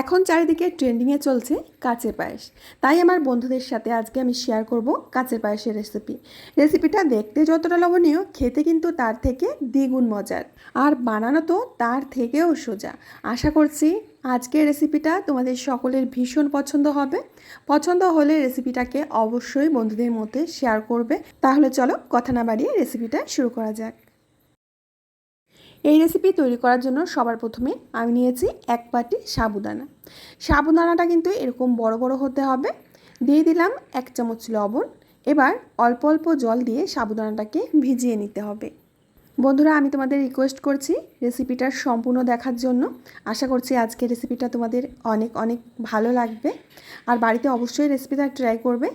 এখন চারিদিকে ট্রেন্ডিংয়ে চলছে কাচের পায়েস। তাই আমার বন্ধুদের সাথে আজকে আমি শেয়ার করব কাচের পায়েসের রেসিপি রেসিপিটা দেখতে যতটা লবণীয় খেতে কিন্তু তার থেকে দ্বিগুণ মজার। আর বানানো তো তার থেকেও সোজা। আশা করছি আজকের রেসিপিটা তোমাদের সকলের ভীষণ পছন্দ হবে। পছন্দ হলে রেসিপিটাকে অবশ্যই বন্ধুদের মধ্যে শেয়ার করবে। তাহলে চলো কথা না বাড়িয়ে রেসিপিটা শুরু করা যাক। এই রেসিপি তৈরি করার জন্য সবার প্রথমে আমি নিয়েছি এক বাটি সাবুদানা। সাবুদানাটা কিন্তু এরকম বড় বড় হতে হবে। দিয়ে দিলাম এক চামচ লবণ। এবার অল্প অল্প জল দিয়ে সাবুদানাটাকে ভিজিয়ে নিতে হবে। বন্ধুরা, আমি তোমাদের রিকোয়েস্ট করছি রেসিপিটার সম্পূর্ণ দেখার জন্য। আশা করছি আজকের রেসিপিটা তোমাদের অনেক অনেক ভালো লাগবে। আর বাড়িতে অবশ্যই রেসিপিটা ট্রাই করবে।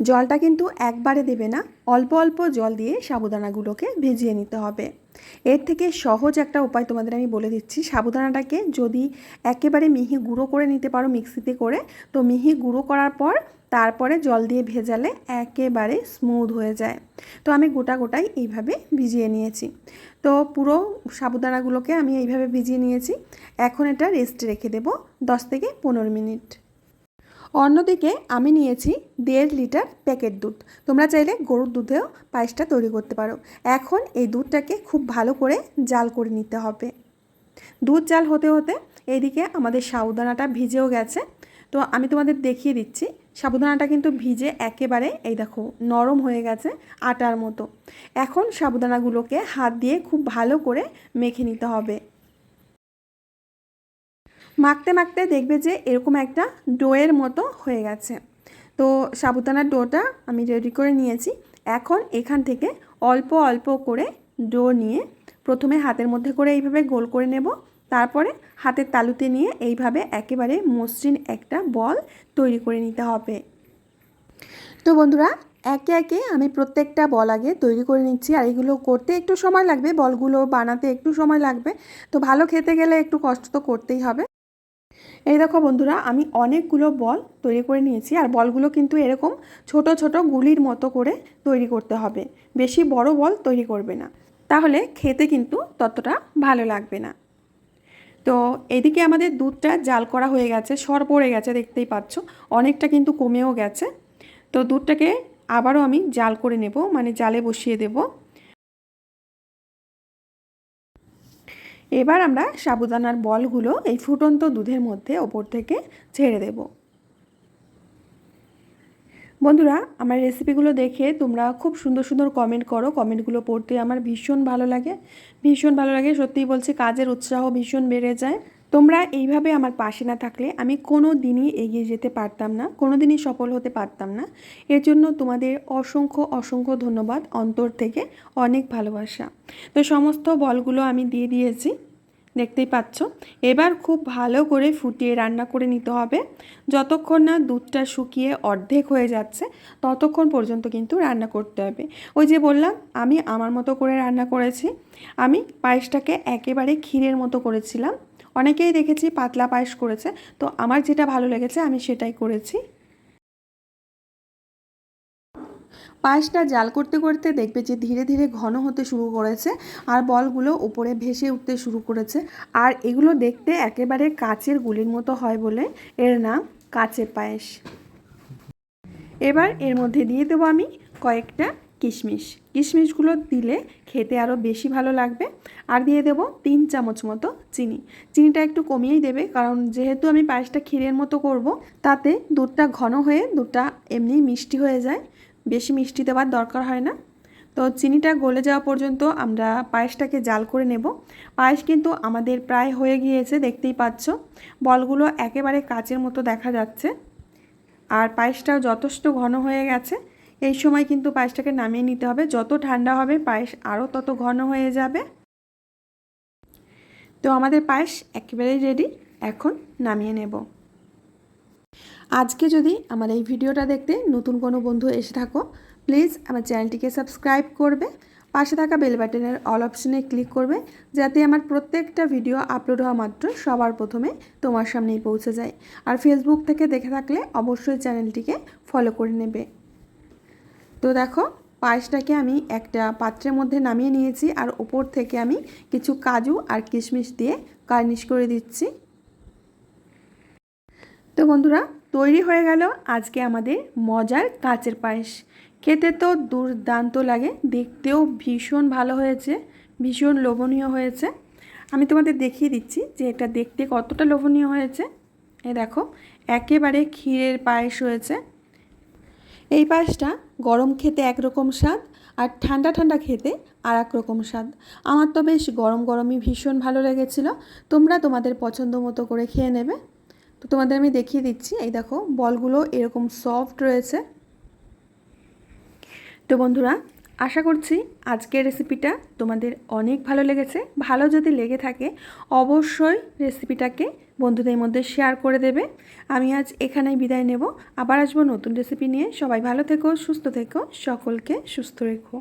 জলটা কিন্তু একবারে দেবে না, অল্প অল্প জল দিয়ে সাবুদানাগুলোকে ভেজিয়ে নিতে হবে। এর থেকে সহজ একটা উপায় তোমাদের আমি বলে দিচ্ছি। সাবুদানাটাকে যদি একেবারে মিহি গুঁড়ো করে নিতে পারো মিক্সিতে করে, তো মিহি গুঁড়ো করার পর তারপরে জল দিয়ে ভেজালে একেবারে স্মুথ হয়ে যায়। তো আমি গোটা গোটাই এইভাবে ভিজিয়ে নিয়েছি। তো পুরো সাবুদানাগুলোকে আমি এইভাবে ভিজিয়ে নিয়েছি। এখন এটা রেস্ট রেখে দেবো দশ থেকে পনেরো মিনিট। অন্যদিকে আমি নিয়েছি দেড় লিটার প্যাকেট দুধ। তোমরা চাইলে গরুর দুধেও পায়েসটা তৈরি করতে পারো। এখন এই দুধটাকে খুব ভালো করে জাল করে নিতে হবে। দুধ জাল হতে হতে এইদিকে আমাদের সাবুদানাটা ভিজেও গেছে। তো আমি তোমাদের দেখিয়ে দিচ্ছি। সাবুদানাটা কিন্তু ভিজে একেবারে এই দেখো নরম হয়ে গেছে আটার মতো। এখন সাবুদানাগুলোকে হাত দিয়ে খুব ভালো করে মেখে নিতে হবে। মাখতে মাখতে দেখবে যে এরকম একটা ডোয়ের মতো হয়ে গেছে। তো সাবুদানার ডোটা আমি রেডি করে নিয়েছি। এখন এখান থেকে অল্প অল্প করে ডো নিয়ে প্রথমে হাতের মধ্যে করে এইভাবে গোল করে নেব। তারপরে হাতের তালুতে নিয়ে এইভাবে একেবারে মসৃণ একটা বল তৈরি করে নিতে হবে। তো বন্ধুরা, একে একে আমি প্রত্যেকটা বল আগে তৈরি করে নিচ্ছি আর এগুলো করতে একটু সময় লাগবে, বলগুলো বানাতে একটু সময় লাগবে। তো ভালো খেতে গেলে একটু কষ্ট তো করতেই হবে। এই দেখো বন্ধুরা, আমি অনেকগুলো বল তৈরি করে নিয়েছি, আর বলগুলো কিন্তু এরকম ছোট ছোট গুলির মতো করে তৈরি করতে হবে। বেশি বড় বল তৈরি করবে না। তাহলে খেতে কিন্তু ততটা ভালো লাগবে না। তো এদিকে আমাদের দুধটা জাল করা হয়ে গেছে, সর পড়ে গেছে, দেখতেই পাচ্ছ। অনেকটা কিন্তু কমেও গেছে। তো দুধটাকে আবারও আমি জাল করে নেব মানে জালে বসিয়ে দেবো। এবার আমরা সাবুদানার বলগুলো এই ফুটন্ত দুধের মধ্যে ওপর থেকে ছেড়ে দেব। বন্ধুরা, আমার রেসিপিগুলো দেখে তোমরা খুব সুন্দর সুন্দর কমেন্ট করো। কমেন্টগুলো পড়তে আমার ভীষণ ভালো লাগে। ভীষণ ভালো লাগে। সত্যিই বলছি, কাজের উৎসাহ ভীষণ বেড়ে যায়। তোমরা এইভাবে আমার পাশে না থাকলে আমি কোনো দিনই এগিয়ে যেতে পারতাম না কোনো দিনই সফল হতে পারতাম না। এর জন্য তোমাদের অসংখ্য অসংখ্য ধন্যবাদ অন্তর থেকে, অনেক ভালোবাসা। তো সমস্ত বলগুলো আমি দিয়ে দিয়েছি, দেখতেই পাচ্ছ। এবার খুব ভালো করে ফুটিয়ে রান্না করে নিতে হবে। যতক্ষণ না দুধটা শুকিয়ে অর্ধেক হয়ে যাচ্ছে, ততক্ষণ পর্যন্ত কিন্তু রান্না করতে হবে। ওই যে বললাম, আমি আমার মতো করে রান্না করেছি। আমি পায়েসটাকে একেবারে ক্ষীরের মতো করেছিলাম। অনেকেই দেখেছি পাতলা পায়েস করেছে, তো আমার যেটা ভালো লেগেছে আমি সেটাই করেছি। পায়েসটা জাল করতে করতে দেখবে যে ধীরে ধীরে ঘন হতে শুরু করেছে আর বলগুলো উপরে ভেসে উঠতে শুরু করেছে। আর এগুলো দেখতে একেবারে কাচের গুলির মতো হয় বলে এর নাম কাচের পায়েস। এবার এর মধ্যে দিয়ে দেবো আমি কয়েকটা কিশমিশ। কিশমিশগুলো দিলে খেতে আরও বেশি ভালো লাগবে। আর দিয়ে দেবো তিন চামচ মতো চিনি। চিনিটা একটু কমিয়েই দেবে, কারণ যেহেতু আমি পায়েসটা ক্ষীরের মতো করব, তাতে দুধটা ঘন হয়ে দুধটা এমনি মিষ্টি হয়ে যায়। বেশি মিষ্টি দেওয়ার দরকার হয় না। তো চিনিটা গলে যাওয়া পর্যন্ত আমরা পায়েসটাকে জাল করে নেব। পায়েস কিন্তু আমাদের প্রায় হয়ে গিয়েছে, দেখতেই পাচ্ছ। বলগুলো একেবারে কাচের মতো দেখা যাচ্ছে। আর পায়েসটাও যথেষ্ট ঘন হয়ে গেছে। এই সময় কিন্তু পায়েসটাকে নামিয়ে নিতে হবে। যত ঠান্ডা হবে পায়েস আরও তত ঘন হয়ে যাবে। তো আমাদের পায়েস একেবারেই রেডি এখন নামিয়ে নেব। আজকে যদি আমার এই ভিডিওটা দেখতে নতুন কোনো বন্ধু এসে থাকো প্লিজ আমার চ্যানেলটিকে সাবস্ক্রাইব করবে, পাশে থাকা বেল বাটনের অল অপশনে ক্লিক করবে, যাতে আমার প্রত্যেকটা ভিডিও আপলোড হওয়া মাত্র সবার প্রথমে তোমার সামনেই পৌঁছে যায়। আর ফেসবুক থেকে দেখে থাকলে অবশ্যই চ্যানেলটিকে ফলো করে নেবে। তো দেখো, পায়েসটাকে আমি একটা পাত্রের মধ্যে নামিয়ে নিয়েছি আর ওপর থেকে আমি কিছু কাজু আর কিশমিশ দিয়ে গার্নিশ করে দিচ্ছি। তো বন্ধুরা, তৈরি হয়ে গেল আজকে আমাদের মজার কাচের পায়েস। খেতে তো দুর্দান্ত লাগে, দেখতেও ভীষণ ভালো হয়েছে, ভীষণ লোভনীয় হয়েছে। আমি তোমাদের দেখিয়ে দিচ্ছি যে এটা দেখতে কতটা লোভনীয় হয়েছে। এ দেখো, একেবারে ক্ষীরের পায়েস হয়েছে। এই পায়েসটা গরম খেতে একরকম স্বাদ আর ঠান্ডা ঠান্ডা খেতে আর এক রকম স্বাদ। আমার তো বেশ গরম গরমই ভীষণ ভালো লেগেছিল। তোমরা তোমাদের পছন্দ মতো করে খেয়ে নেবে। তো তোমাদের আমি দেখিয়ে দিচ্ছি। এই দেখো, বলগুলো এরকম সফট রয়েছে। তো বন্ধুরা আশা করছি আজকের রেসিপিটা তোমাদের অনেক ভালো লেগেছে। ভালো যদি লেগে থাকে, অবশ্যই রেসিপিটাকে বন্ধুদের মধ্যে শেয়ার করে দেবে। আমি আজ এখানেই বিদায় নেব। আবার আসব নতুন রেসিপি নিয়ে। সবাই ভালো থেকো, সুস্থ থেকো, সকলকে সুস্থ রেখো।